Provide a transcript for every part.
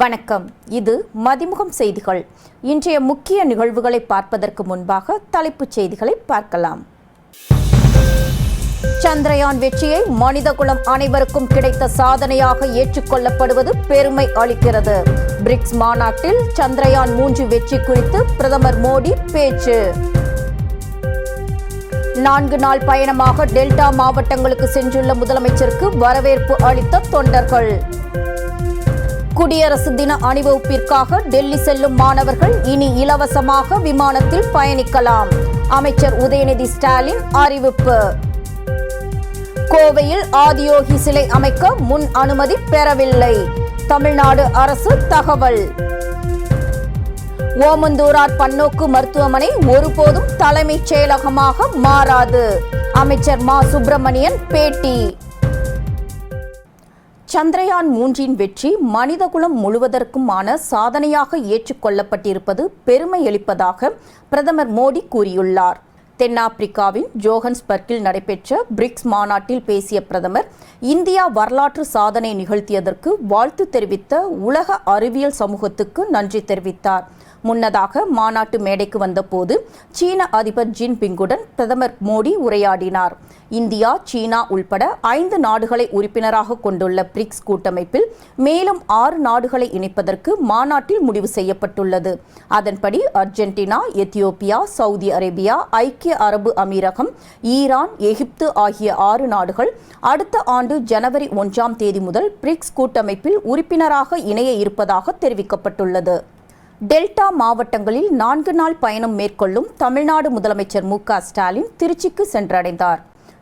வணக்கம். இது மதிமுகம் செய்திகள். இன்றைய முக்கிய நிகழ்வுகளை பார்ப்பதற்கு முன்பாக தலைப்புச் செய்திகளை பார்க்கலாம். சந்திரயான் வெற்றியை மனிதகுலம் அனைவருக்கும் கிடைத்த சாதனையாக ஏற்றுக்கொள்ளப்படுவது பெருமை அளிக்கிறது. பிரிக்ஸ் மாநாட்டில் சந்திரயான் மூன்று வெற்றி குறித்து பிரதமர் மோடி பேச்சு. நான்கு நாள் பயணமாக டெல்டா மாவட்டங்களுக்கு சென்றுள்ள முதலமைச்சருக்கு வரவேற்பு அளித்த தொண்டர்கள். குடியரசு தின அணிவகுப்பிற்காக டெல்லி செல்லும் மாணவர்கள் இனி இலவசமாக விமானத்தில் பயணிக்கலாம். அமைச்சர் உதயநிதி ஸ்டாலின் அறிவிப்பு. கோவையில் ஆதியோகி சிலை அமைக்க முன் அனுமதி பெறவில்லை. தமிழ்நாடு அரசு தகவல். ஓமந்தூரார் பன்னோக்கு மருத்துவமனை ஒருபோதும் தலைமைச் செயலகமாக மாறாது. அமைச்சர் மா. சுப்பிரமணியன் பேட்டி. சந்திரயான் மூன்றின் வெற்றி மனிதகுலம் முழுவதற்குமான சாதனையாக ஏற்றுக்கொள்ளப்பட்டிருப்பது பெருமை அளிப்பதாக பிரதமர் மோடி கூறியுள்ளார். தென்னாப்பிரிக்காவின் ஜோஹன்ஸ்பர்க்கில் நடைபெற்ற பிரிக்ஸ் மாநாட்டில் பேசிய பிரதமர் இந்தியா வரலாற்று சாதனை நிகழ்த்தியதற்கு வாழ்த்து தெரிவித்த உலக அறிவியல் சமூகத்துக்கு நன்றி தெரிவித்தார். முன்னதாக மாநாட்டு மேடைக்கு வந்தபோது சீன அதிபர் ஜின்பிங்குடன் பிரதமர் மோடி உரையாடினார். இந்தியா சீனா உள்பட ஐந்து நாடுகளை உறுப்பினராக கொண்டுள்ள பிரிக்ஸ் கூட்டமைப்பில் மேலும் ஆறு நாடுகளை இணைப்பதற்கு மாநாட்டில் முடிவு செய்யப்பட்டுள்ளது. அதன்படி அர்ஜென்டினா எத்தியோப்பியா சவுதி அரேபியா ஐக்கிய அரபு அமீரகம் ஈரான் எகிப்து ஆகிய ஆறு நாடுகள் அடுத்த ஆண்டு ஜனவரி ஒன்றாம் தேதி முதல் பிரிக்ஸ் கூட்டமைப்பில் உறுப்பினராக இணைய இருப்பதாக தெரிவிக்கப்பட்டுள்ளது. டெல்டா மாவட்டங்களில் நான்கு நாள் பயணம் மேற்கொள்ளும் தமிழ்நாடு முதலமைச்சர் மு க ஸ்டாலின் திருச்சிக்கு சென்றடைந்தார்.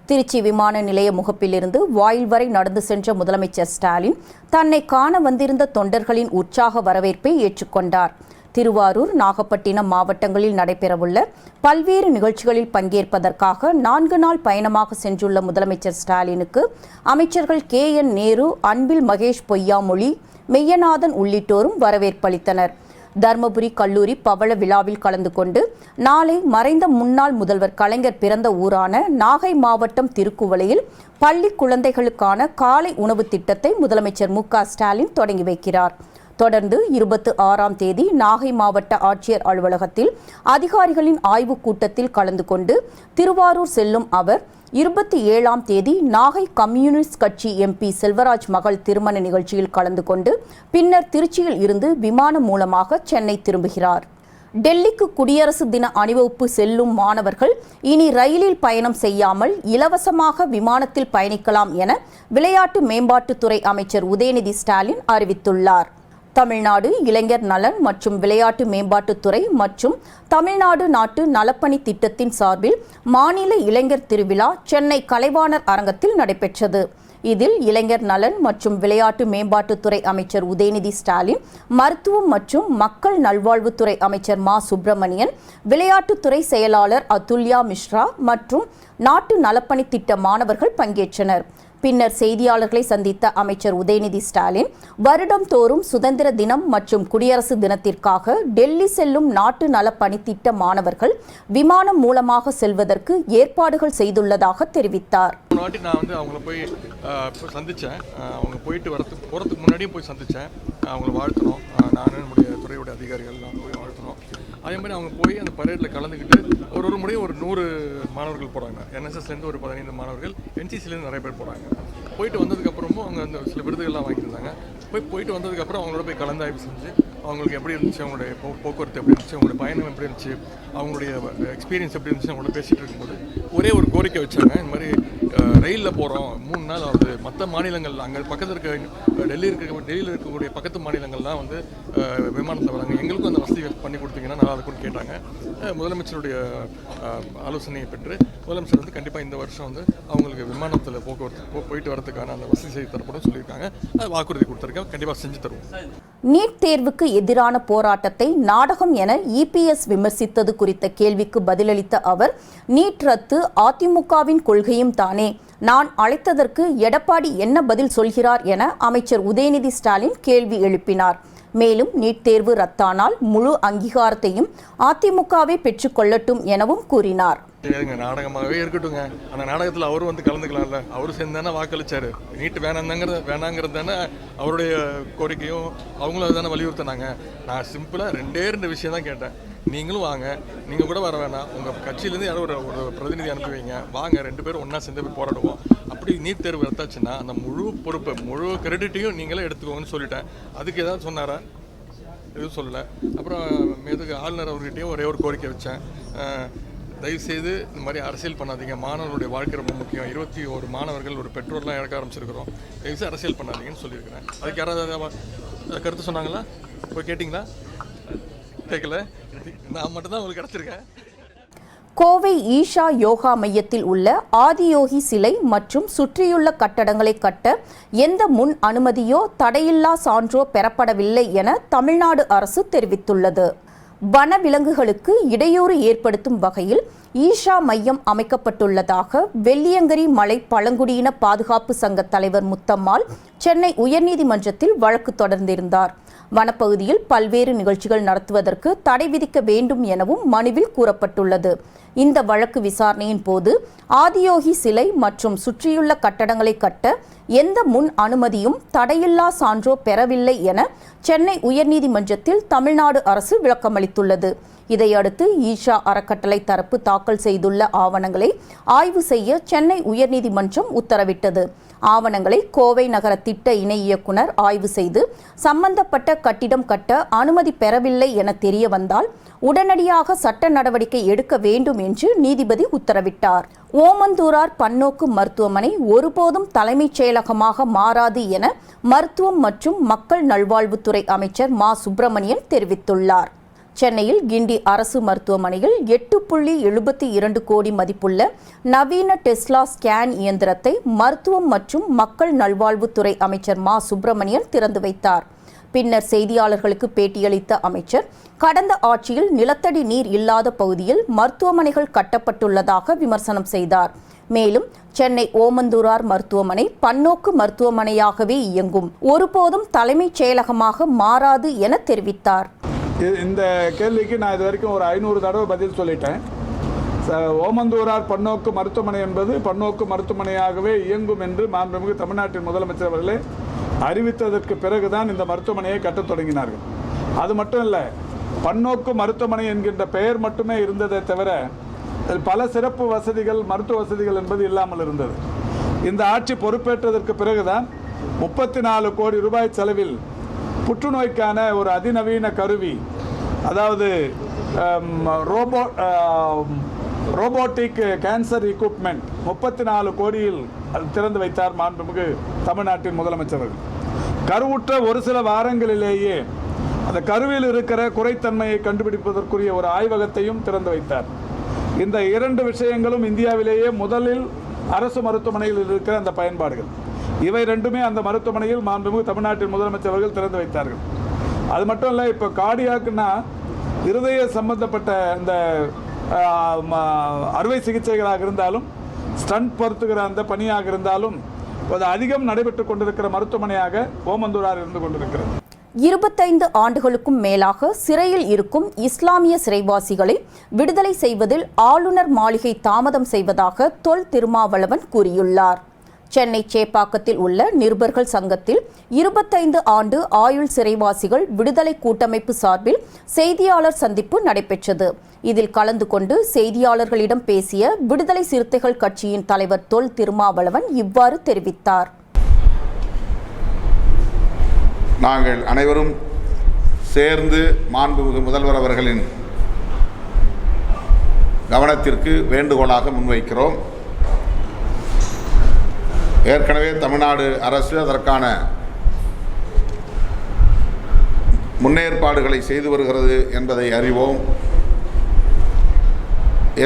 திருச்சி விமான நிலைய முகப்பிலிருந்து வாயில் வரை நடந்து சென்ற முதலமைச்சர் ஸ்டாலின் தன்னை காண வந்திருந்த தொண்டர்களின் உற்சாக வரவேற்பை ஏற்றுக்கொண்டார். திருவாரூர் நாகப்பட்டினம் மாவட்டங்களில் நடைபெறவுள்ள பல்வேறு நிகழ்ச்சிகளில் பங்கேற்பதற்காக நான்கு நாள் பயணமாக சென்றுள்ள முதலமைச்சர் ஸ்டாலினுக்கு அமைச்சர்கள் கே என் நேரு அன்பில் மகேஷ் பொய்யாமொழி மெய்யநாதன் உள்ளிட்டோரும் வரவேற்பளித்தனர் தர்மபுரி கல்லூரி பவள விழாவில் கலந்து கொண்டு நாளை மறைந்த முன்னாள் முதல்வர் கலைஞர் பிறந்த ஊரான நாகை மாவட்டம் திருக்குவளையில் பள்ளி குழந்தைகளுக்கான காலை உணவு திட்டத்தை முதலமைச்சர் மு ஸ்டாலின் தொடங்கி வைக்கிறார். தொடர்ந்து இருபத்தி ஆறாம் தேதி நாகை மாவட்ட ஆட்சியர் அலுவலகத்தில் அதிகாரிகளின் ஆய்வுக் கூட்டத்தில் கலந்து கொண்டு திருவாரூர் செல்லும் அவர் இருபத்தி ஏழாம் தேதி நாகை கம்யூனிஸ்ட் கட்சி எம்பி செல்வராஜ் மகள் திருமண நிகழ்ச்சியில் கலந்து கொண்டு பின்னர் திருச்சியில் இருந்து விமானம் மூலமாக சென்னை திரும்புகிறார். டெல்லிக்கு குடியரசு தின அணிவகுப்பு செல்லும் மாணவர்கள் இனி ரயிலில் பயணம் செய்யாமல் இலவசமாக விமானத்தில் பயணிக்கலாம் என விளையாட்டு மேம்பாட்டுத்துறை அமைச்சர் உதயநிதி ஸ்டாலின் அறிவித்துள்ளார். தமிழ்நாடு இளைஞர் நலன் மற்றும் விளையாட்டு மேம்பாட்டுத்துறை மற்றும் தமிழ்நாடு நாட்டு நலப்பணி திட்டத்தின் சார்பில் மாநில இளைஞர் திருவிழா சென்னை கலைவாணர் அரங்கத்தில் நடைபெற்றது. இதில் இளைஞர் நலன் மற்றும் விளையாட்டு மேம்பாட்டுத்துறை அமைச்சர் உதயநிதி ஸ்டாலின் மருத்துவம் மற்றும் மக்கள் நல்வாழ்வுத்துறை அமைச்சர் மா. சுப்பிரமணியன் விளையாட்டுத்துறை செயலாளர் அதுல்யா மிஸ்ரா மற்றும் நாட்டு நலப்பணி திட்ட மாணவர்கள் பங்கேற்றனர். பின்னர் செய்தியாளர்களை சந்தித்த அமைச்சர் உதயநிதி ஸ்டாலின் வருடம் தோறும் சுதந்திர தினம் மற்றும் குடியரசு தினத்திற்காக டெல்லி செல்லும் நாட்டு நல பணித்திட்ட மாணவர்கள் விமானம் மூலமாக செல்வதற்கு ஏற்பாடுகள் செய்துள்ளதாக தெரிவித்தார். நான் வந்து அவங்கள போய் சந்தித்தேன் அவங்க போயிட்டு போகிறதுக்கு முன்னாடியும் போய் சந்தித்தேன் அவங்கள வாழ்த்தணும். நானும் துறையுடைய அதிகாரிகள் நான் போய் அதே மாதிரி அவங்க போய் அந்த பரேடில் கலந்துக்கிட்டு ஒரு ஒரு முறையும் ஒரு நூறு மாணவர்கள் போகிறாங்க என்எஸ்எஸ்லேருந்து ஒரு பதினைந்து மாணவர்கள் என்சிசிலேருந்து நிறைய பேர் போகிறாங்க போயிட்டு வந்ததுக்கப்புறமும் அவங்க அந்த சில விருதுகள்லாம் வாங்கியிருந்தாங்க போய் போயிட்டு வந்ததுக்கப்புறம் அவங்களோட போய் கலந்தாய்வு செஞ்சு அவங்களுக்கு எப்படி இருந்துச்சு அவங்களுடைய போ போக்குவரத்து எப்படி இருந்துச்சு அவங்களுடைய பயணம் எப்படி இருந்துச்சு அவங்களுடைய எக்ஸ்பீரியன்ஸ் எப்படி இருந்துச்சு அவங்களோட பேசிகிட்டு இருக்கும்போது ஒரே ஒரு கோரிக்கை வச்சாங்க. இந்த மாதிரி ரயிலில் போகிறோம் மூணு நாள் ஆகுது. மற்ற மாநிலங்கள் அங்கே பக்கத்தில் இருக்க டெல்லி இருக்க டெல்லியில் இருக்கக்கூடிய பக்கத்து மாநிலங்கள்லாம் வந்து விமானத்தில் வராங்க எங்களுக்கும் அந்த வசதி பண்ணி கொடுத்தீங்கன்னா நல்லா இருக்கும்னு கேட்டாங்க. முதலமைச்சருடைய ஆலோசனையை பெற்று முதலமைச்சர் வந்து கண்டிப்பாக இந்த வருஷம் வந்து அவங்களுக்கு விமானத்தில் போக்குவரத்து போயிட்டு வரதுக்கான அந்த வசதி செய்து தரப்படும் சொல்லியிருக்காங்க. அது வாக்குறுதி கொடுத்துருக்கேன். கண்டிப்பாக செஞ்சு தருவோம். நீட் தேர்வுக்கு எதிரான போராட்டத்தை நாடகம் என இபிஎஸ் விமர்சித்தது குறித்த கேள்விக்கு பதிலளித்த அவர் நீட் ரத்து அதிமுகவின் கொள்கையும் தானே. நான் அழைத்ததற்கு எடப்பாடி என்ன பதில் சொல்கிறார் என அமைச்சர் உதயநிதி ஸ்டாலின் கேள்வி எழுப்பினார். மேலும் நீட் தேர்வு ரத்தானால் முழு அங்கீகாரத்தையும் அதிமுகவே பெற்றுக்கொள்ளட்டும் எனவும் கூறினார். நாடகமாகவே இருக்கட்டுங்க அந்த நாடகத்தில் அவரும் வந்து கலந்துக்கலாம்ல. அவரும் சேர்ந்து தானே வாக்களிச்சாரு. நீட்டு வேணாங்கிறது வேணாங்கிறது தானே அவருடைய கோரிக்கையும் அவங்களும் அதுதானே வலியுறுத்தினாங்க. நான் சிம்பிளாக ரெண்டே ரெண்டு விஷயம் தான் கேட்டேன். நீங்களும் வாங்க. நீங்கள் கூட வர வேணாம். உங்கள் கட்சியிலேருந்து யாரோ ஒரு ஒரு பிரதிநிதி அனுப்புவீங்க. வாங்க ரெண்டு பேரும் ஒன்றா சேர்ந்து போய் போராடுவோம். எப்படி நீட் தேர்வு எடுத்தாச்சுன்னா அந்த முழு பொறுப்பை முழு கிரெடிட்டையும் நீங்களே எடுத்துக்கோங்கன்னு சொல்லிட்டேன். அதுக்கு ஏதாவது சொன்னாரா? எதுவும் சொல்லலை. அப்புறம் மேதுக்கு ஆளுநர் அவர்கிட்டையும் ஒரே ஒரு கோரிக்கை வச்சேன். தயவுசெய்து இந்த மாதிரி அரசியல் பண்ணாதீங்க. மாணவர்களுடைய வாழ்க்கை ரொம்ப முக்கியம். இருபத்தி ஒரு மாணவர்கள் ஒரு பெற்றோர்லாம் இறக்க ஆரம்பிச்சிருக்கிறோம். தயவுசெய்து அரசியல் பண்ணாதீங்கன்னு சொல்லியிருக்கிறேன். அதுக்கு யாராவது கருத்து சொன்னாங்களா? போய் கேட்டிங்களா? கேட்கல. நான் மட்டும்தான் உங்களுக்கு கிடச்சிருக்கேன். கோவை ஈஷா யோகா மையத்தில் உள்ள ஆதியோகி சிலை மற்றும் சுற்றியுள்ள கட்டடங்களை கட்ட எந்த முன் அனுமதியோ தடையில்லா சான்றோ பெறப்படவில்லை என தமிழ்நாடு அரசு தெரிவித்துள்ளது. வனவிலங்குகளுக்கு இடையூறு ஏற்படுத்தும் வகையில் ஈஷா மையம் அமைக்கப்பட்டுள்ளதாக வெள்ளியங்கிரி மலை பழங்குடியின பாதுகாப்பு சங்க தலைவர் முத்தம்மாள் சென்னை உயர்நீதிமன்றத்தில் வழக்கு தொடர்ந்திருந்தார். வனப்பகுதியில் பல்வேறு நிகழ்ச்சிகள் நடத்துவதற்கு தடை விதிக்க வேண்டும் எனவும் மனுவில் கூறப்பட்டுள்ளது. இந்த வழக்கு விசாரணையின் போது ஆதியோகி சிலை மற்றும் சுற்றியுள்ள கட்டடங்களை கட்ட எந்த முன் அனுமதியும் தடையில்லா சான்றோ பெறவில்லை என சென்னை உயர்நீதிமன்றத்தில் தமிழ்நாடு அரசு விளக்கமளித்துள்ளது. இதையடுத்து ஈஷா அறக்கட்டளை தரப்பு தாக்கல் செய்துள்ள ஆவணங்களை ஆய்வு செய்ய சென்னை உயர்நீதிமன்றம் உத்தரவிட்டது. ஆவணங்களை கோவை நகர திட்ட இணை இயக்குனர் ஆய்வு செய்து சம்பந்தப்பட்ட கட்டிடம் கட்ட அனுமதி பெறவில்லை என தெரிய வந்தால் உடனடியாக சட்ட நடவடிக்கை எடுக்க வேண்டும் என்று நீதிபதி உத்தரவிட்டார். ஓமந்தூரார் பன்னோக்கு மருத்துவமனை ஒருபோதும் தலைமைச் செயலகமாக மாறாது என மருத்துவம் மற்றும் மக்கள் நல்வாழ்வுத்துறை அமைச்சர் மா. சுப்பிரமணியன் தெரிவித்துள்ளார். சென்னையில் கிண்டி அரசு மருத்துவமனையில் எட்டு புள்ளி எழுபத்தி இரண்டு கோடி மதிப்புள்ள நவீன டெஸ்லா ஸ்கேன் இயந்திரத்தை மருத்துவம் மற்றும் மக்கள் நல்வாழ்வுத்துறை அமைச்சர் மா. சுப்பிரமணியன் திறந்து வைத்தார். பின்னர் செய்தியாளர்களுக்கு பேட்டியளித்த அமைச்சர் கடந்த ஆட்சியில் நிலத்தடி நீர் இல்லாத பகுதியில் மருத்துவமனைகள் கட்டப்பட்டுள்ளதாக விமர்சனம் செய்தார். மேலும் சென்னை ஓமந்தூரார் மருத்துவமனை பன்னோக்கு மருத்துவமனையாகவே இயங்கும். ஒருபோதும் தலைமைச் செயலகமாக மாறாது என தெரிவித்தார். இந்த கேள்விக்கு நான் இது வரைக்கும் ஒரு ஐநூறு தடவை பதில் சொல்லிட்டேன். ஓமந்தூரார் பன்னோக்கு மருத்துவமனை என்பது பன்னோக்கு மருத்துவமனையாகவே இயங்கும் என்று மாண்புமிகு தமிழ்நாட்டின் முதலமைச்சர் அவர்களே அறிவித்ததற்கு பிறகுதான் இந்த மருத்துவமனையை கட்டத் தொடங்கினார்கள். அது மட்டும் இல்லை பன்னோக்கு மருத்துவமனை என்கின்ற பெயர் மட்டுமே இருந்ததே தவிர பல சிறப்பு வசதிகள் மருத்துவ வசதிகள் என்பது இல்லாமல் இருந்தது. இந்த ஆட்சி பொறுப்பேற்றதற்கு பிறகுதான் முப்பத்தி நாலு கோடி ரூபாய் செலவில் புற்றுநோய்க்கான ஒரு அதிநவீன கருவி அதாவது ரோபோ ரோபோட்டிக் கேன்சர் எக்யூப்மெண்ட் முப்பத்தி நாலு கோடியில் திறந்து வைத்தார் மாண்புமிகு தமிழ்நாட்டின் முதலமைச்சர் கருவுற்ற ஒரு சில வாரங்களிலேயே அந்த கருவில் இருக்கிற குறைத்தன்மையை கண்டுபிடிப்பதற்குரிய ஒரு ஆய்வகத்தையும் திறந்து வைத்தார். இந்த இரண்டு விஷயங்களும் இந்தியாவிலேயே முதலில் அரசு மருத்துவமனையில் இருக்கிற அந்த பயன்பாடுகள். இவை ரெண்டுமே அந்த மருத்துவமனையில் மாண்புமிகு தமிழ்நாட்டின் முதலமைச்சர் அவர்கள் திறந்து வைத்தார்கள். அது மட்டும் இல்லை இப்போ கார்டியாக்குன்னா இருதய சம்பந்தப்பட்ட இந்த ம- அறுவை சிகிச்சைகளாக இருந்தாலும் ஸ்டண்ட் பொறுத்துகிற அந்த பணியாக இருந்தாலும் அது அதிகம் நடைபெற்று கொண்டிருக்கிற மருத்துவமனையாக ஓமந்தூரார் இருந்து கொண்டிருக்கிறது. இருபத்தைந்து ஆண்டுகளுக்கும் மேலாக சிறையில் இருக்கும் இஸ்லாமிய சிறைவாசிகளை விடுதலை செய்வதில் ஆளுநர் மாளிகை தாமதம் செய்வதாக தொல் திருமாவளவன் கூறியுள்ளார். சென்னை சேப்பாக்கத்தில் உள்ள நிருபர்கள் சங்கத்தில் இருபத்தைந்து ஆண்டு ஆயுள் சிறைவாசிகள் விடுதலை கூட்டமைப்பு சார்பில் செய்தியாளர் சந்திப்பு நடைபெற்றது. இதில் கலந்து கொண்டு செய்தியாளர்களிடம் பேசிய விடுதலை சிறுத்தைகள் கட்சியின் தலைவர் தொல் திருமாவளவன் இவ்வாறு தெரிவித்தார். நாங்கள் அனைவரும் சேர்ந்து மாண்புமிகு முதல்வர் அவர்களின் கவனத்திற்கு வேண்டுகோளாக முன்வைக்கிறோம். ஏற்கனவே தமிழ்நாடு அரசு அதற்கான முன்னேற்பாடுகளை செய்து வருகிறது என்பதை அறிவோம்.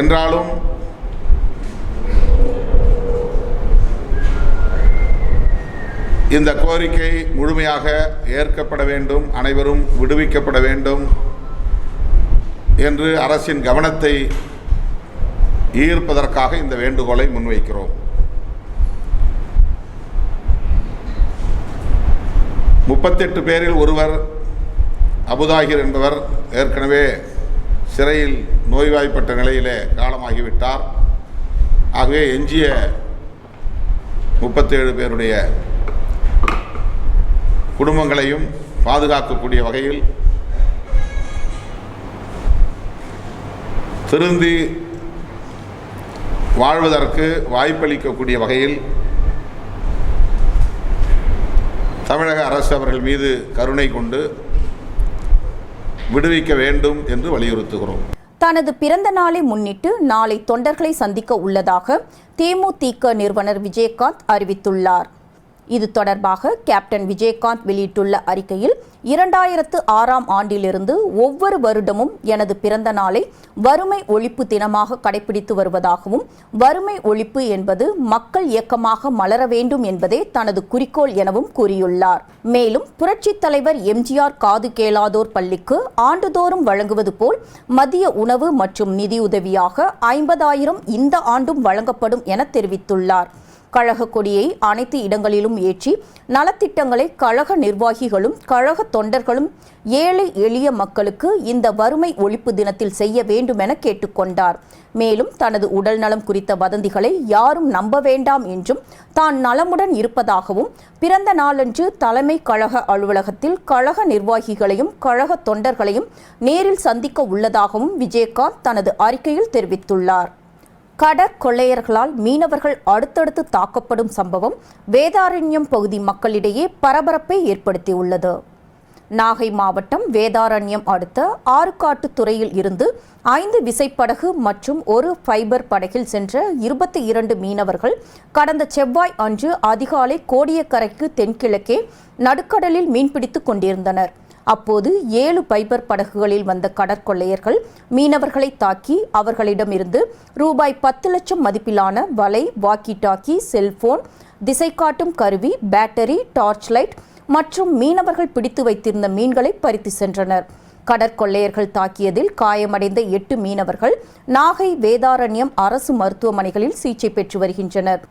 என்றாலும் இந்த கோரிக்கை முழுமையாக ஏற்கப்பட வேண்டும் அனைவரும் விடுவிக்கப்பட வேண்டும் என்று அரசின் கவனத்தை ஈர்ப்பதற்காக இந்த வேண்டுகோளை முன்வைக்கிறோம். முப்பத்தெட்டு பேரில் ஒருவர் அபுதாகிர் என்பவர் ஏற்கனவே சிறையில் நோய்வாய்ப்பட்ட நிலையிலே காலமாகிவிட்டார். ஆகவே எஞ்சிய முப்பத்தேழு பேருடைய குடும்பங்களையும் பாதுகாக்கக்கூடிய வகையில் திருந்தி வாழ்வதற்கு வாய்ப்பளிக்கக்கூடிய வகையில் தமிழக அரசு அவர்கள் மீது கருணை கொண்டு விடுவிக்க வேண்டும் என்று வலியுறுத்துகிறோம். தனது பிறந்த நாளை முன்னிட்டு நாளை தொண்டர்களை சந்திக்க உள்ளதாக தேமுதிக நிறுவனர் விஜயகாந்த் அறிவித்துள்ளார். இது தொடர்பாக கேப்டன் விஜயகாந்த் வெளியிட்டுள்ள அறிக்கையில் இரண்டாயிரத்து ஆறாம் ஆண்டிலிருந்து ஒவ்வொரு வருடமும் எனது பிறந்த நாளை வறுமை ஒழிப்பு தினமாக கடைபிடித்து வருவதாகவும் வறுமை ஒழிப்பு என்பது மக்கள் இயக்கமாக மலர வேண்டும் என்பதே தனது குறிக்கோள் எனவும் கூறியுள்ளார். மேலும் புரட்சித் தலைவர் எம்ஜிஆர் காது கேளாதோர் பள்ளிக்கு ஆண்டுதோறும் வழங்குவது போல் மதிய உணவு மற்றும் நிதியுதவியாக ஐம்பதாயிரம் இந்த ஆண்டும் வழங்கப்படும் என தெரிவித்துள்ளார். கழக கொடியை அனைத்து இடங்களிலும் ஏற்றி நலத்திட்டங்களை கழக நிர்வாகிகளும் கழக தொண்டர்களும் ஏழை எளிய மக்களுக்கு இந்த வறுமை ஒழிப்பு தினத்தில் செய்ய வேண்டும் என கேட்டுக்கொண்டார். மேலும் தனது உடல் நலம் குறித்த வதந்திகளை யாரும் நம்ப வேண்டாம் என்றும் தான் நலமுடன் இருப்பதாகவும் பிறந்த நாளன்று தலைமை கழக அலுவலகத்தில் கழக நிர்வாகிகளையும் கழக தொண்டர்களையும் நேரில் சந்திக்க உள்ளதாகவும் விஜயகாந்த் தனது அறிக்கையில் தெரிவித்துள்ளார். கடற்கொள்ளையர்களால் மீனவர்கள் அடுத்தடுத்து தாக்கப்படும் சம்பவம் வேதாரண்யம் பகுதி மக்களிடையே பரபரப்பை ஏற்படுத்தியுள்ளது. நாகை மாவட்டம் வேதாரண்யம் அடுத்த ஆறுகாட்டுத்துறையில் இருந்து ஐந்து விசைப்படகு மற்றும் ஒரு ஃபைபர் படகில் சென்ற இருபத்தி இரண்டு மீனவர்கள் கடந்த செவ்வாய் அன்று அதிகாலை கோடியக்கரைக்கு தென்கிழக்கே நடுக்கடலில் மீன்பிடித்துக் கொண்டிருந்தனர். அப்போது ஏழு பைபர் படகுகளில் வந்த கடற்கொள்ளையர்கள் மீனவர்களை தாக்கி அவர்களிடமிருந்து ரூபாய் பத்து லட்சம் மதிப்பிலான வலை வாக்கி டாக்கி செல்போன் திசை காட்டும் கருவி பேட்டரி டார்ச் லைட் மற்றும் மீனவர்கள் பிடித்து வைத்திருந்த மீன்களை பறித்து சென்றனர். கடற்கொள்ளையர்கள் தாக்கியதில் காயமடைந்த எட்டு மீனவர்கள் நாகை வேதாரண்யம் அரசு மருத்துவமனைகளில் சிகிச்சை பெற்று வருகின்றனர்.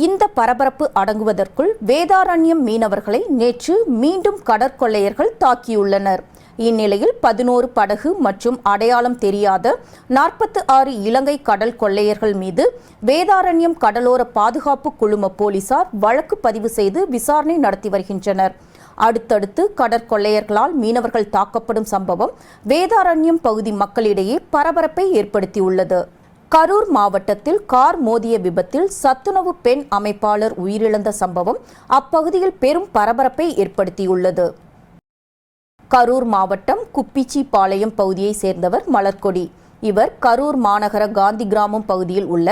இந்த பரபரப்பு அடங்குவதற்குள் வேதாரண்யம் மீனவர்களை நேற்று மீண்டும் கடற்கொள்ளையர்கள் தாக்கியுள்ளனர். இந்நிலையில் பதினோரு படகு மற்றும் அடையாளம் தெரியாத நாற்பத்து ஆறு இலங்கை கடல் கொள்ளையர்கள் மீது வேதாரண்யம் கடலோர பாதுகாப்பு குழும போலீசார் வழக்கு பதிவு செய்து விசாரணை நடத்தி வருகின்றனர். அடுத்தடுத்து கடற்கொள்ளையர்களால் மீனவர்கள் தாக்கப்படும் சம்பவம் வேதாரண்யம் பகுதி மக்களிடையே பரபரப்பை ஏற்படுத்தியுள்ளது. கரூர் மாவட்டத்தில் கார் மோதிய விபத்தில் சத்துணவு பெண் அமைப்பாளர் உயிரிழந்த சம்பவம் அப்பகுதியில் பெரும் பரபரப்பை ஏற்படுத்தியுள்ளது. கரூர் மாவட்டம் குப்பிச்சிபாளையம் பகுதியைச் சேர்ந்தவர் மலர்கொடி. இவர் கரூர் மாநகர காந்தி கிராமம் பகுதியில் உள்ள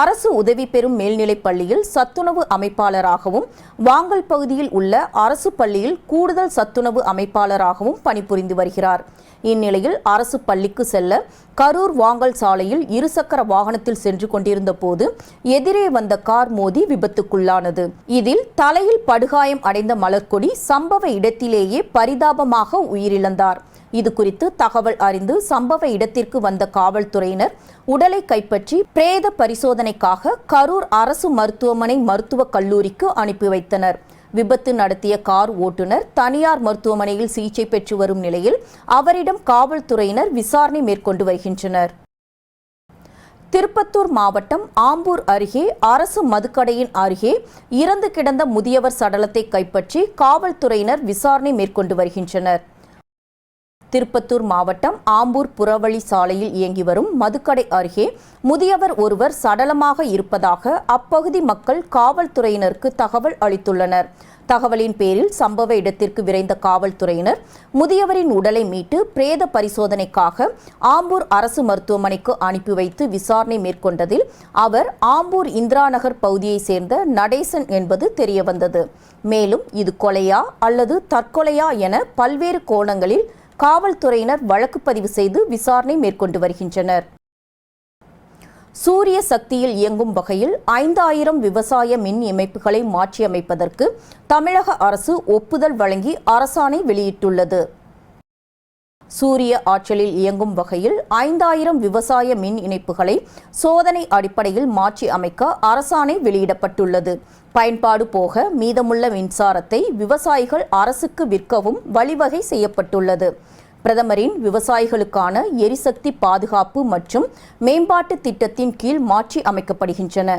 அரசு உதவி பெறும் மேல்நிலைப் பள்ளியில் சத்துணவு அமைப்பாளராகவும் வாங்கல் பகுதியில் உள்ள அரசு பள்ளியில் கூடுதல் சத்துணவு அமைப்பாளராகவும் பணிபுரிந்து வருகிறார். இந்நிலையில் அரசு பள்ளிக்கு செல்ல கரூர் வாங்கல் சாலையில் இருசக்கர வாகனத்தில் சென்று கொண்டிருந்த போது எதிரே வந்த கார் மோதி விபத்துக்குள்ளானது. இதில் தலையில் படுகாயம் அடைந்த மலர்கொடி சம்பவ இடத்திலேயே பரிதாபமாக உயிரிழந்தார். இது குறித்து தகவல் அறிந்து சம்பவ இடத்திற்கு வந்த காவல்துறையினர் உடலை கைப்பற்றி பிரேத பரிசோதனைக்காக கரூர் அரசு மருத்துவமனை மருத்துவக் கல்லூரிக்கு அனுப்பி வைத்தனர். விபத்து நடத்திய கார் ஓட்டுநர் தனியார் மருத்துவமனையில் சிகிச்சை பெற்று வரும் நிலையில் அவரிடம் காவல்துறையினர் விசாரணை மேற்கொண்டு வருகின்றனர். திருப்பத்தூர் மாவட்டம் ஆம்பூர் அருகே அரசு மதுக்கடையின் அருகே இறந்து கிடந்த முதியவர் சடலத்தை கைப்பற்றி காவல்துறையினர் விசாரணை மேற்கொண்டு வருகின்றனர். திருப்பத்தூர் மாவட்டம் ஆம்பூர் புறவழி சாலையில் இயங்கி வரும் மதுக்கடை அருகே முதியவர் ஒருவர் சடலமாக இருப்பதாக அப்பகுதி மக்கள் காவல்துறையினருக்கு தகவல் அளித்துள்ளனர். தகவலின் பேரில் சம்பவ இடத்திற்கு விரைந்த காவல்துறையினர் முதியவரின் உடலை மீட்டு பிரேத பரிசோதனைக்காக ஆம்பூர் அரசு மருத்துவமனைக்கு அனுப்பி வைத்து விசாரணை மேற்கொண்டதில் அவர் ஆம்பூர் இந்திராநகர் பகுதியைச் சேர்ந்த நடேசன் என்பது தெரியவந்தது. மேலும் இது கொலையா அல்லது தற்கொலையா என பல்வேறு கோணங்களில் காவல்துறையினர் வழக்கு பதிவு செய்து விசாரணை மேற்கொண்டு வருகின்றனர். சூரிய சக்தியில் இயங்கும் வகையில் ஐந்தாயிரம் விவசாய மின் இமைப்புகளை மாற்றியமைப்பதற்கு தமிழக அரசு ஒப்புதல் வழங்கி அரசாணை வெளியிட்டுள்ளது. சூரிய ஆற்றலில் இயங்கும் வகையில் ஐந்தாயிரம் விவசாய மின் இணைப்புகளை சோதனை அடிப்படையில் மாற்றி அமைக்க அரசாணை வெளியிடப்பட்டுள்ளது. பயன்பாடு போக மீதமுள்ள மின்சாரத்தை விவசாயிகள் அரசுக்கு விற்கவும் வழிவகை செய்யப்பட்டுள்ளது. பிரதமரின் விவசாயிகளுக்கான எரிசக்தி பாதுகாப்பு மற்றும் மேம்பாட்டு திட்டத்தின் கீழ் மாற்றி அமைக்கப்படுகின்றன.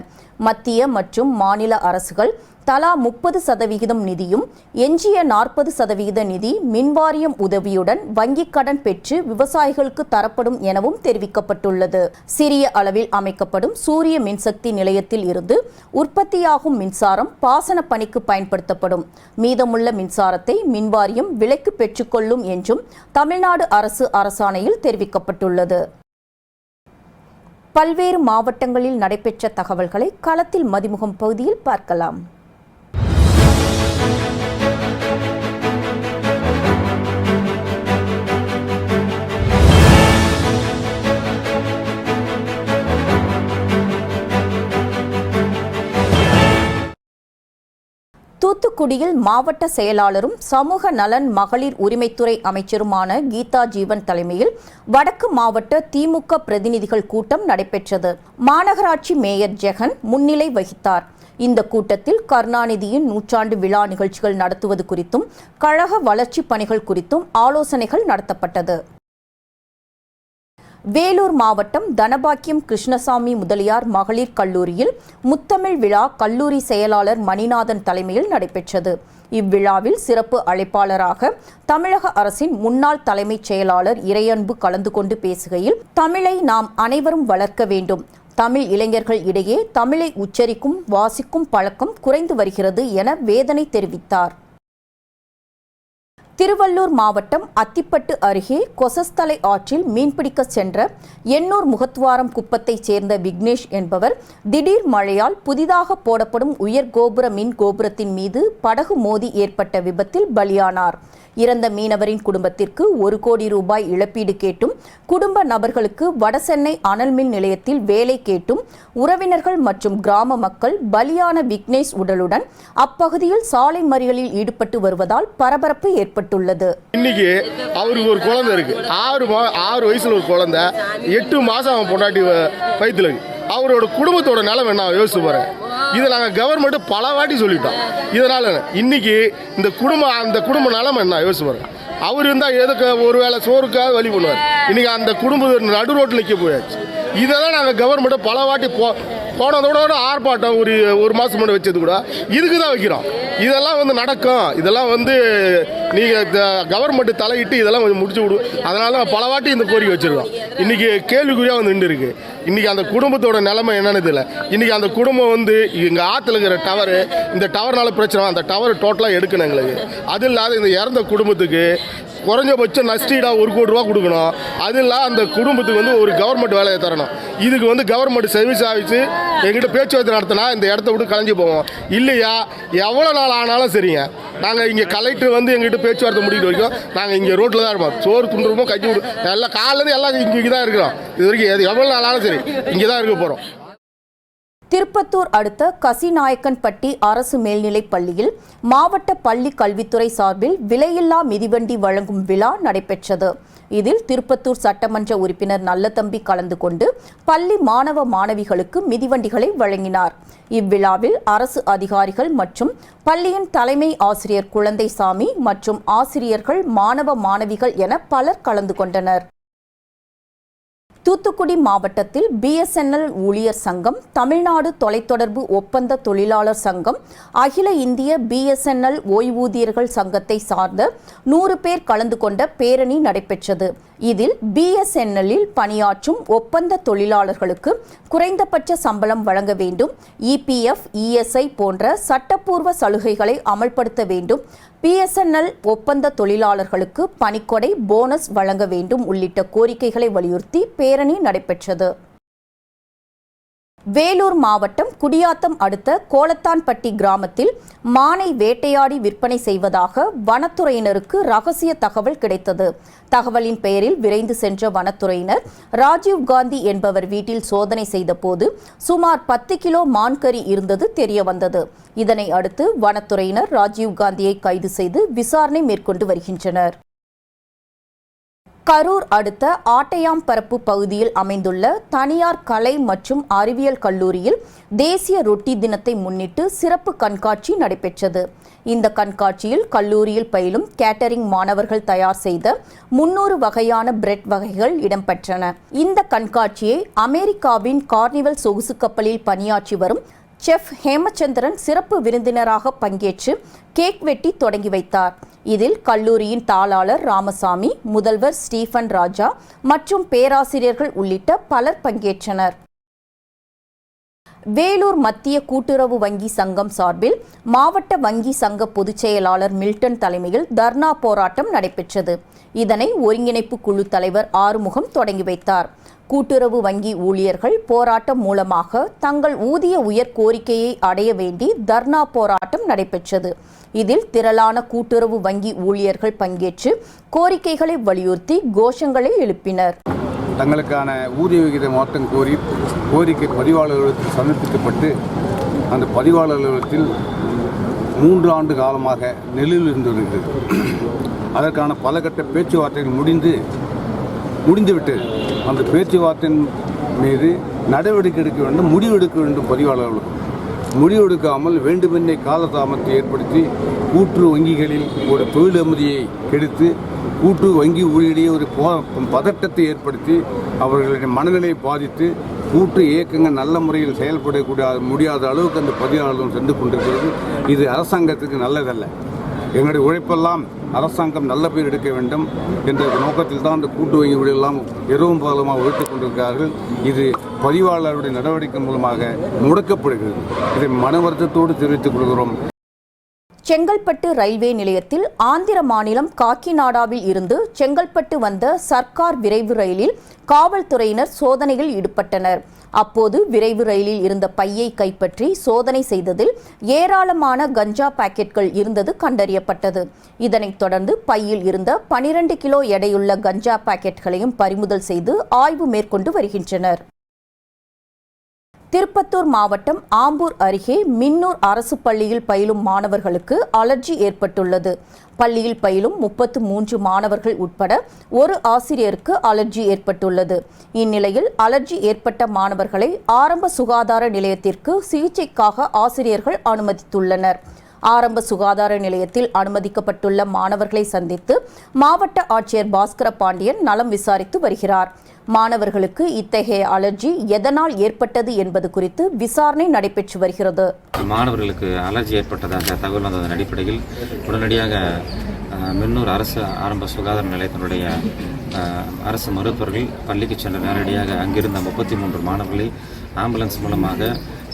மத்திய மற்றும் மாநில அரசுகள் தலா முப்பது சதவிகிதம் நிதியும் எஞ்சிய நாற்பது சதவிகித நிதி மின்வாரியம் உதவியுடன் வங்கிக் கடன் பெற்று விவசாயிகளுக்கு தரப்படும் எனவும் தெரிவிக்கப்பட்டுள்ளது. சிறிய அளவில் அமைக்கப்படும் சூரிய மின்சக்தி நிலையத்தில் இருந்து உற்பத்தியாகும் மின்சாரம் பாசன பணிக்கு பயன்படுத்தப்படும். மீதமுள்ள மின்சாரத்தை மின்வாரியம் விலைக்கு பெற்றுக்கொள்ளும் என்றும் தமிழ்நாடு அரசு அரசாணையில் தெரிவிக்கப்பட்டுள்ளது. பல்வேறு மாவட்டங்களில் நடைபெற்ற தகவல்களை களத்தில் மதிமுகம் பகுதியில் பார்க்கலாம். தூத்துக்குடியில் மாவட்ட செயலாளரும் சமூக நலன் மகளிர் உரிமைத்துறை அமைச்சருமான கீதா ஜீவன் தலைமையில் வடக்கு மாவட்ட திமுக பிரதிநிதிகள் கூட்டம் நடைபெற்றது. மாநகராட்சி மேயர் ஜெகன் முன்னிலை வகித்தார். இந்த கூட்டத்தில் கருணாநிதியின் நூற்றாண்டு விழா நிகழ்ச்சிகள் நடத்துவது குறித்தும் கழக வளர்ச்சிப் பணிகள் குறித்தும் ஆலோசனைகள் நடத்தப்பட்டது. வேலூர் மாவட்டம் தனபாக்கியம் கிருஷ்ணசாமி முதலியார் மகளிர் கல்லூரியில் முத்தமிழ் விழா கல்லூரி செயலாளர் மணிநாதன் தலைமையில் நடைபெற்றது. இவ்விழாவில் சிறப்பு அழைப்பாளராக தமிழக அரசின் முன்னாள் தலைமைச் செயலாளர் இறையன்பு கலந்து கொண்டு பேசுகையில் தமிழை நாம் அனைவரும் வளர்க்க வேண்டும். தமிழ் இளைஞர்கள் இடையே தமிழை உச்சரிக்கும் வாசிக்கும் பழக்கம் குறைந்து வருகிறது என வேதனை தெரிவித்தார். திருவள்ளூர் மாவட்டம் அத்திப்பட்டு அருகே கொசஸ்தலை ஆற்றில் மீன்பிடிக்க சென்ற எண்ணூர் முகத்துவாரம் குப்பத்தைச் சேர்ந்த விக்னேஷ் என்பவர் திடீர் மழையால் புதிதாக போடப்படும் உயர் கோபுர மின் கோபுரத்தின் மீது படகு மோதி ஏற்பட்ட விபத்தில் பலியானார். இறந்த மீனவரின் குடும்பத்திற்கு ஒரு கோடி ரூபாய் இழப்பீடு கேட்டும் குடும்ப நபர்களுக்கு வடசென்னை அனல் மின் நிலையத்தில் வேலை கேட்டும் உறவினர்கள் மற்றும் கிராம மக்கள் பலியான விக்னேஷ் உடலுடன் அப்பகுதியில் சாலை மறியலில் ஈடுபட்டு வருவதால் பரபரப்பு ஏற்பட்டுள்ளது. இன்னைக்கு அவருக்கு ஒரு குழந்தை இருக்கு. ஆறு ஆறு வயசுல ஒரு குழந்தை. எட்டு மாசம் அவன் பொண்டாட்டி வயிற்றுல அவரோட குடும்பத்தோட நிலம் என்ன? யோசிச்சு பாரு இதை நாங்கள் கவர்மெண்ட் பல வாட்டி சொல்லிட்டோம். இதனால இன்னைக்கு இந்த குடும்பம் அந்த குடும்ப நலம் என்ன? யோசிச்சு பாருங்க. அவர் இருந்தால் எதுக்கு ஒரு வேளை சோறுக்காக வழி பண்ணுவார்? இன்னைக்கு அந்த குடும்பம் நடு ரோட்டில் நிற்க போயாச்சு. இதெல்லாம் நாங்கள் கவர்மெண்ட்டை பல வாட்டி போ போனதோட ஆர்ப்பாட்டம் ஒரு ஒரு மாதம் முன்னாடி வச்சது கூட. இதுக்கு தான் வைக்கிறோம். இதெல்லாம் வந்து நடக்கும். இதெல்லாம் வந்து நீங்கள் கவர்மெண்ட் தலையிட்டு இதெல்லாம் கொஞ்சம் முடிச்சு விடு அதனால தான் பல வாட்டி இந்த கோரிக்கை வச்சுருக்கோம். இன்றைக்கி கேள்விக்குறியாக வந்து நின்று இருக்குது இன்றைக்கி அந்த குடும்பத்தோட நிலைமை என்னென்னு தெரியல. இன்றைக்கி அந்த குடும்பம் வந்து இங்கே ஆற்றுல இருக்கிற டவரு இந்த டவர்னால பிரச்சனை. அந்த டவர் டோட்டலாக எடுக்கணும் எங்களுக்கு. அது இல்லாத இந்த இறந்த குடும்பத்துக்கு குறைஞ்சபட்சம் நஷ்டீடாக ஒரு கோடி ரூபா கொடுக்கணும். அது இல்லை அந்த குடும்பத்துக்கு வந்து ஒரு கவர்மெண்ட் வேலையை தரணும். இதுக்கு வந்து கவர்மெண்ட் சர்வீஸ் ஆஃபீஸு எங்கிட்ட பேச்சுவார்த்தை நடத்தினா இந்த இடத்த விட்டு கலைஞ்சு போவோம். இல்லையா? எவ்வளோ நாள் ஆனாலும் சரிங்க. நாங்கள் இங்கே கலெக்டர் வந்து எங்கிட்ட பேச்சுவார்த்தை முடிக்கிற வரைக்கும் நாங்கள் இங்கே ரோட்டில் தான் இருப்போம். சோறு துண்டுருமோ கஞ்சி விடு. எல்லாம் காலேருந்து எல்லாம் இங்கே தான் இருக்கிறோம். இது வரைக்கும் எது எவ்வளோ நாள் ஆனாலும் சரி. இங்கே தான் இருக்க போகிறோம் திருப்பத்தூர் அடுத்த கசிநாயக்கன்பட்டி அரசு மேல்நிலைப் பள்ளியில் மாவட்ட பள்ளி கல்வித்துறை சார்பில் விலையில்லா மிதிவண்டி வழங்கும் விழா நடைபெற்றது. இதில் திருப்பத்தூர் சட்டமன்ற உறுப்பினர் நல்லதம்பி கலந்து கொண்டு பள்ளி மாணவ மாணவிகளுக்கு மிதிவண்டிகளை வழங்கினார். இவ்விழாவில் அரசு அதிகாரிகள் மற்றும் பள்ளியின் தலைமை ஆசிரியர் குழந்தைசாமி மற்றும் ஆசிரியர்கள் மாணவ மாணவிகள் என பலர் கலந்து கொண்டனர். தூத்துக்குடி மாவட்டத்தில் பிஎஸ்என்எல் ஊழியர் சங்கம் தமிழ்நாடு தொலைத்தொடர்பு ஒப்பந்த தொழிலாளர் சங்கம் அகில இந்திய பிஎஸ்என்எல் ஓய்வூதியர்கள் சங்கத்தை சார்ந்த நூறு பேர் கலந்து கொண்ட பேரணி நடைபெற்றது. இதில் பிஎஸ்என்எல்லில் பணியாற்றும் ஒப்பந்த தொழிலாளர்களுக்கு குறைந்தபட்ச சம்பளம் வழங்க வேண்டும் இபிஎஃப் இஎஸ்ஐ போன்ற சட்டப்பூர்வ சலுகைகளை அமல்படுத்த வேண்டும் பிஎஸ்என்எல் ஒப்பந்த தொழிலாளர்களுக்கு பணிக்கொடை போனஸ் வழங்க வேண்டும் உள்ளிட்ட கோரிக்கைகளை வலியுறுத்தி பேரணி நடைபெற்றது. வேலூர் மாவட்டம் குடியாத்தம் அடுத்த கோலத்தான்பட்டி கிராமத்தில் மானை வேட்டையாடி விற்பனை செய்வதாக வனத்துறையினருக்கு ரகசிய தகவல் கிடைத்தது. தகவலின் பெயரில் விரைந்து சென்ற வனத்துறையினர் ராஜீவ் காந்தி என்பவர் வீட்டில் சோதனை செய்தபோது சுமார் பத்து கிலோ மான்கறி இருந்தது தெரிய வந்தது இதனை அடுத்து வனத்துறையினர் ராஜீவ் காந்தியை கைது செய்து விசாரணை மேற்கொண்டு வருகின்றனர். கரூர் அடுத்த ஆட்டையாம்பரப்பு பகுதியில் அமைந்துள்ள தனியார் கலை மற்றும் அறிவியல் கல்லூரியில் தேசிய ரொட்டி தினத்தை முன்னிட்டு சிறப்பு கண்காட்சி நடைபெற்றது. இந்த கண்காட்சியில் கல்லூரியில் பயிலும் கேட்டரிங் மாணவர்கள் தயார் செய்த முன்னூறு வகையான பிரெட் வகைகள் இடம்பெற்றன. இந்த கண்காட்சியை அமெரிக்காவின் கார்னிவல் சொகுசு கப்பலில் பணியாற்றி வரும் செஃப் ஹேமச்சந்திரன் சிறப்பு விருந்தினராக பங்கேற்று கேக் வெட்டி தொடங்கி வைத்தார். இதில் கல்லூரியின் தாளாளர் ராமசாமி முதல்வர் ஸ்டீஃபன் ராஜா மற்றும் பேராசிரியர்கள் உள்ளிட்ட பலர் பங்கேற்றனர். வேலூர் மத்திய கூட்டுறவு வங்கி சங்கம் சார்பில் மாவட்ட வங்கி சங்க பொதுச் செயலாளர் மில்டன் தலைமையில் தர்ணா போராட்டம் நடைபெற்றது. இதனை ஒருங்கிணைப்பு குழு தலைவர் ஆறுமுகம் தொடங்கி வைத்தார். கூட்டுறவு வங்கி ஊழியர்கள் போராட்டம் மூலமாக தங்கள் ஊதிய உயர் கோரிக்கையை அடைய வேண்டி தர்ணா போராட்டம் நடைபெற்றது. இதில் திரளான கூட்டுறவு வங்கி ஊழியர்கள் பங்கேற்று கோரிக்கைகளை வலியுறுத்தி கோஷங்களை எழுப்பினர். தங்களுக்கான ஊதிய விகித மாற்றம் கோரி கோரிக்கை பதிவாளர்களுக்கு சமர்ப்பிக்கப்பட்டு அந்த பதிவாளர் மூன்று ஆண்டு காலமாக நெல்லில் இருந்து வருகிறது அதற்கான பல கட்ட பேச்சுவார்த்தைகள் முடிந்து முடிந்துவிட்டது அந்த பேச்சுவார்த்தையின் மீது நடவடிக்கை எடுக்க வேண்டும் முடிவெடுக்க வேண்டும் பதிவாளர்களுக்கு. முடிவெடுக்காமல் வேண்டுமென்றே காலதாமத்தை ஏற்படுத்தி கூட்டுறவு வங்கிகளில் ஒரு தொழில் அமைதியை கெடுத்து கூட்டு வங்கி ஊழியரிடையே ஒரு பதட்டத்தை ஏற்படுத்தி அவர்களுடைய மனநிலையை பாதித்து கூட்டு இயக்கங்கள் நல்ல முறையில் செயல்படக்கூடிய முடியாத அளவுக்கு அந்த பதினாலும் சென்று கொண்டிருக்கிறது. இது அரசாங்கத்துக்கு நல்லதல்ல. எங்களுடைய உழைப்பெல்லாம் அரசாங்கம் நல்ல பேர் எடுக்க வேண்டும் என்ற நோக்கத்தில் தான் அந்த கூட்டு வங்கி ஊழியெல்லாம் இரவும் பகலுமாக உழைத்துக் கொண்டிருக்கிறார்கள். இது பதிவாளருடைய நடவடிக்கை மூலமாக முடக்கப்படுகிறது. இதை மன வருத்தத்தோடு தெரிவித்துக் கொள்கிறோம். செங்கல்பட்டு ரயில்வே நிலையத்தில் ஆந்திர மாநிலம் காக்கிநாடாவில் இருந்து செங்கல்பட்டு வந்த சர்க்கார் விரைவு ரயிலில் காவல்துறையினர் சோதனையில் ஈடுபட்டனர். அப்போது விரைவு ரயிலில் இருந்த பையை கைப்பற்றி சோதனை செய்ததில் ஏராளமான கஞ்சா பாக்கெட்கள் இருந்தது கண்டறியப்பட்டது. இதனைத் தொடர்ந்து பையில் இருந்த 12 கிலோ எடையுள்ள கஞ்சா பாக்கெட்களையும் பறிமுதல் செய்து ஆய்வு மேற்கொண்டு வருகின்றனர். திருப்பத்தூர் மாவட்டம் ஆம்பூர் அருகே மின்னூர் அரசு பள்ளியில் பயிலும் மாணவர்களுக்கு அலர்ஜி ஏற்பட்டுள்ளது. பள்ளியில் பயிலும் முப்பத்து மூன்று மாணவர்கள் உட்பட ஒரு ஆசிரியருக்கு அலர்ஜி ஏற்பட்டுள்ளது. இந்நிலையில் அலர்ஜி ஏற்பட்ட மாணவர்களை ஆரம்ப சுகாதார நிலையத்திற்கு சிகிச்சைக்காக ஆசிரியர்கள் அனுமதித்துள்ளனர். ஆரம்ப சுகாதார நிலையத்தில் அனுமதிக்கப்பட்டுள்ள மாணவர்களை சந்தித்து மாவட்ட ஆட்சியர் பாஸ்கர பாண்டியன் நலம் விசாரித்து வருகிறார். மாணவர்களுக்கு இத்தகைய அலர்ஜி எதனால் ஏற்பட்டது என்பது குறித்து விசாரணை நடைபெற்று வருகிறது. மாணவர்களுக்கு அலர்ஜி ஏற்பட்டதாக தகவல் வந்ததன் அடிப்படையில் உடனடியாக மின்னூர் அரசு ஆரம்ப சுகாதார நிலையத்தினுடைய அரசு மருத்துவர்கள் பள்ளிக்கு சென்ற நேரடியாக அங்கிருந்த முப்பத்தி மூன்று மாணவர்களை ஆம்புலன்ஸ் மூலமாக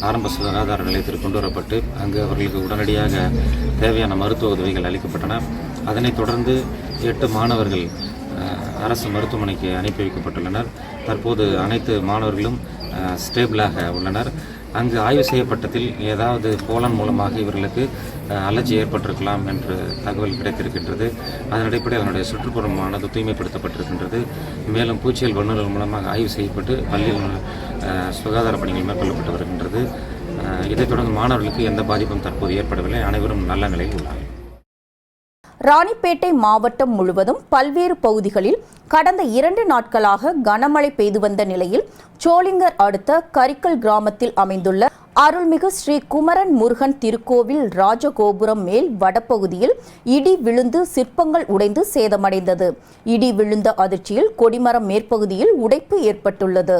ஆரம்ப சுகாதார நிலையத்திற்கு கொண்டு வரப்பட்டு அங்கு அவர்களுக்கு உடனடியாக தேவையான மருத்துவ உதவிகள் அளிக்கப்பட்டன. அதனைத் தொடர்ந்து எட்டு மாணவர்கள் அரசு மருத்துவமனைக்கு அனுப்பி வைக்கப்பட்டுள்ளனர். தற்போது அனைத்து மாணவர்களும் ஸ்டேபிளாக உள்ளனர். அங்கு ஆய்வு செய்யப்பட்டதில் ஏதாவது போலன் மூலமாக இவர்களுக்கு அலர்ஜி ஏற்பட்டிருக்கலாம் என்று தகவல் கிடைத்திருக்கின்றது. அதன் அடிப்படையில் அதனுடைய சுற்றுப்புறமானது தூய்மைப்படுத்தப்பட்டிருக்கின்றது. மேலும் பூச்சியல் வல்லுநர்கள் மூலமாக ஆய்வு செய்யப்பட்டு பள்ளியில் சுகாதார பணிகள் மேற்கொள்ளப்பட்டு வருகின்றது. இதைத் தொடர்ந்து மாணவர்களுக்கு எந்த பாதிப்பும் தற்போது ஏற்படவில்லை. அனைவரும் நல்ல நிலையில் உள்ளார்கள். ராணிப்பேட்டை மாவட்டம் முழுவதும் பல்வேறு பகுதிகளில் கடந்த இரண்டு நாட்களாக கனமழை பெய்து வந்த நிலையில் சோளிங்கர் அடுத்த கரிக்கல் கிராமத்தில் அமைந்துள்ள அருள்மிகு ஸ்ரீ குமரன் முருகன் திருக்கோவில் ராஜகோபுரம் மேல் வடபகுதியில் இடி விழுந்து சிற்பங்கள் உடைந்து சேதமடைந்தது. இடி விழுந்த அதிர்ச்சியில் கொடிமரம் மேற்பகுதியில் உடைப்பு ஏற்பட்டுள்ளது.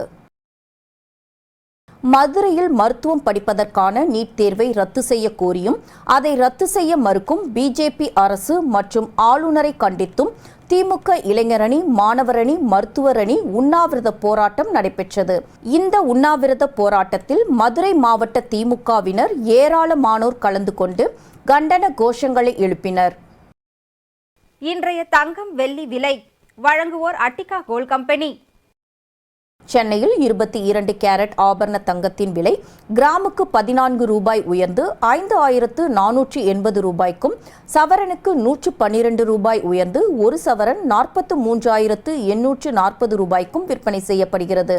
மதுரையில் மருத்துவம் படிப்பதற்கான நீட் தேர்வை ரத்து செய்ய கோரியும் அதை ரத்து செய்ய மறுக்கும் பிஜேபி அரசு மற்றும் ஆளுநரை கண்டித்தும் திமுக இளைஞரணி மாணவரணி மருத்துவரணி உண்ணாவிரத போராட்டம் நடைபெற்றது. இந்த உண்ணாவிரத போராட்டத்தில் மதுரை மாவட்ட திமுகவினர் ஏராளமானோர் கலந்து கொண்டு கண்டன கோஷங்களை எழுப்பினர். இன்றைய தங்கம் வெள்ளி விலை வழங்குவோர் அட்டிகா கோல் கம்பெனி. சென்னையில் இருபத்தி இரண்டு கேரட் ஆபரண தங்கத்தின் விலை கிராமுக்கு பதினான்கு ரூபாய் உயர்ந்து ஐந்து ஆயிரத்து நானூற்றி எண்பது ரூபாய்க்கும் சவரனுக்கு நூற்று பன்னிரண்டு ரூபாய் உயர்ந்து ஒரு சவரன் நாற்பத்து மூன்றாயிரத்து எண்ணூற்று நாற்பது ரூபாய்க்கும் விற்பனை செய்யப்படுகிறது.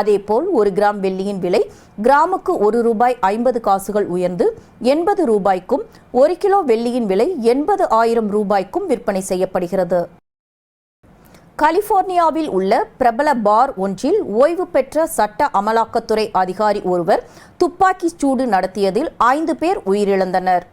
அதேபோல் ஒரு கிராம் வெள்ளியின் விலை கிராமுக்கு ஒரு ரூபாய் ஐம்பது காசுகள் உயர்ந்து எண்பது ரூபாய்க்கும் ஒரு கிலோ வெள்ளியின் விலை எண்பது ஆயிரம் ரூபாய்க்கும் விற்பனை செய்யப்படுகிறது. கலிபோர்னியாவில் உள்ள பிரபல பார் ஒன்றில் ஓய்வு பெற்ற சட்ட அமலாக்கத்துறை அதிகாரி ஒருவர் துப்பாக்கி சூடு நடத்தியதில் ஐந்து பேர் உயிரிழந்தனர்.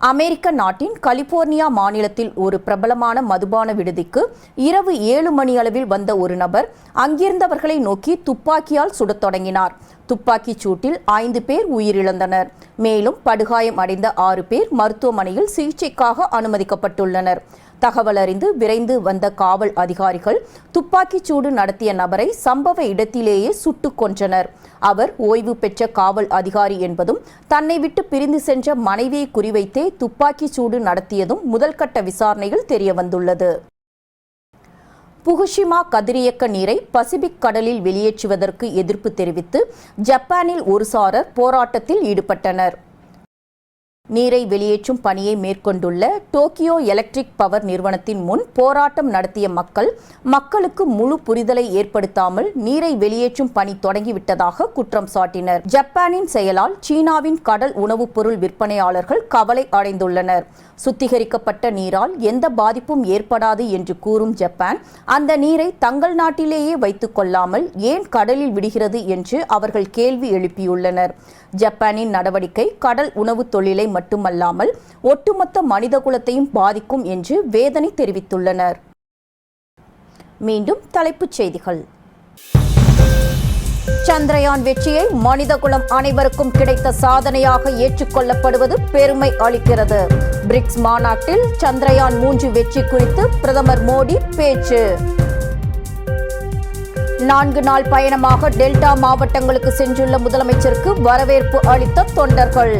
அமெரிக்க நாட்டின் கலிபோர்னியா மாநிலத்தில் ஒரு பிரபலமான மதுபான விடுதிக்கு இரவு ஏழு மணி அளவில் வந்த ஒரு நபர் அங்கிருந்தவர்களை நோக்கி துப்பாக்கியால் சுடத் தொடங்கினார். துப்பாக்கிச் சூட்டில் ஐந்து பேர் உயிரிழந்தனர். மேலும் படுகாயம் அடைந்த ஆறு பேர் மருத்துவமனையில் சிகிச்சைக்காக அனுமதிக்கப்பட்டுள்ளனர். தகவல் அறிந்து விரைந்து வந்த காவல் அதிகாரிகள் துப்பாக்கிச் சூடு நடத்திய நபரை சம்பவ இடத்திலேயே சுட்டுக் கொன்றனர். அவர் ஓய்வு பெற்ற காவல் அதிகாரி என்பதும் தன்னை விட்டு பிரிந்து சென்ற மனைவியை குறிவைத்தே துப்பாக்கிச் சூடு நடத்தியதும் முதல்கட்ட விசாரணையில் தெரியவந்துள்ளது. புகுஷிமா கதிரியக்க நீரை பசிபிக் கடலில் வெளியேற்றுவதற்கு எதிர்ப்பு தெரிவித்து ஜப்பானில் ஒரு சாரர் போராட்டத்தில் ஈடுபட்டனர். நீரை வெளியேற்றும் பணியை மேற்கொண்டுள்ள டோக்கியோ எலக்ட்ரிக் பவர் நிறுவனத்தின் முன் போராட்டம் நடத்திய மக்கள் மக்களுக்கு முழு புரிதலை ஏற்படுத்தாமல் நீரை வெளியேற்றும் பணி தொடங்கிவிட்டதாக குற்றம் சாட்டினர். ஜப்பானின் செயலால் சீனாவின் கடல் உணவுப் பொருள் விற்பனையாளர்கள் கவலை அடைந்துள்ளனர். சுத்திகரிக்கப்பட்ட நீரால் எந்த பாதிப்பும் ஏற்படாது என்று கூறும் ஜப்பான் அந்த நீரை தங்கள் நாட்டிலேயே வைத்துக் கொள்ளாமல் ஏன் கடலில் விடுகிறது என்று அவர்கள் கேள்வி எழுப்பியுள்ளனர். ஜப்பானின் நடவடிக்கை கடல் உணவு தொழிலை மட்டுமல்லாமல் ஒட்டுமொத்த மனிதகுலத்தையும் பாதிக்கும் என்று வேதனை தெரிவித்துள்ளனர். மீண்டும் தலைப்புச் செய்திகள். சந்திரயான் வெற்றியை மனிதகுலம் அனைவருக்கும் கிடைத்த சாதனையாக ஏற்றுக்கொள்ளப்படுவது பெருமை அளிக்கிறது. பிரிக்ஸ் மாநாட்டில் சந்திரயான் மூன்று வெற்றி குறித்து பிரதமர் மோடி பேச்சு. நான்கு நாள் பயணமாக டெல்டா மாவட்டங்களுக்கு சென்றுள்ள முதலமைச்சருக்கு வரவேற்பு அளித்த தொண்டர்கள்.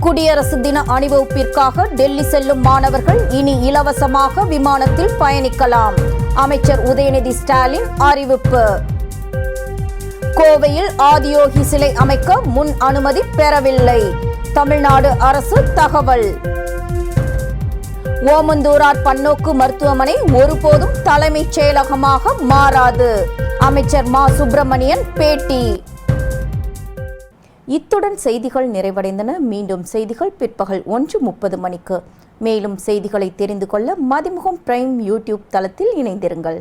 குடியரசு தின அணிவகுப்பிற்காக டெல்லி செல்லும் மாணவர்கள் இனி இலவசமாக விமானத்தில் பயணிக்கலாம். அமைச்சர் உதயநிதி ஸ்டாலின் அறிவிப்பு. கோவையில் ஆதியோகி சிலை அமைக்க முன் அனுமதி பெறவில்லை. தமிழ்நாடு அரசு தகவல். ஓமந்தூரார் பன்னோக்கு மருத்துவமனை ஒருபோதும் தலைமைச் செயலகமாக மாறாது. அமைச்சர் மா. சுப்பிரமணியன் பேட்டி. இத்துடன் செய்திகள் நிறைவடைந்தன. மீண்டும் செய்திகள் பிற்பகல் ஒன்று முப்பது மணிக்கு. மேலும் செய்திகளை தெரிந்து கொள்ள மதிமுகம் பிரைம் யூடியூப் தளத்தில் இணைந்திருங்கள்.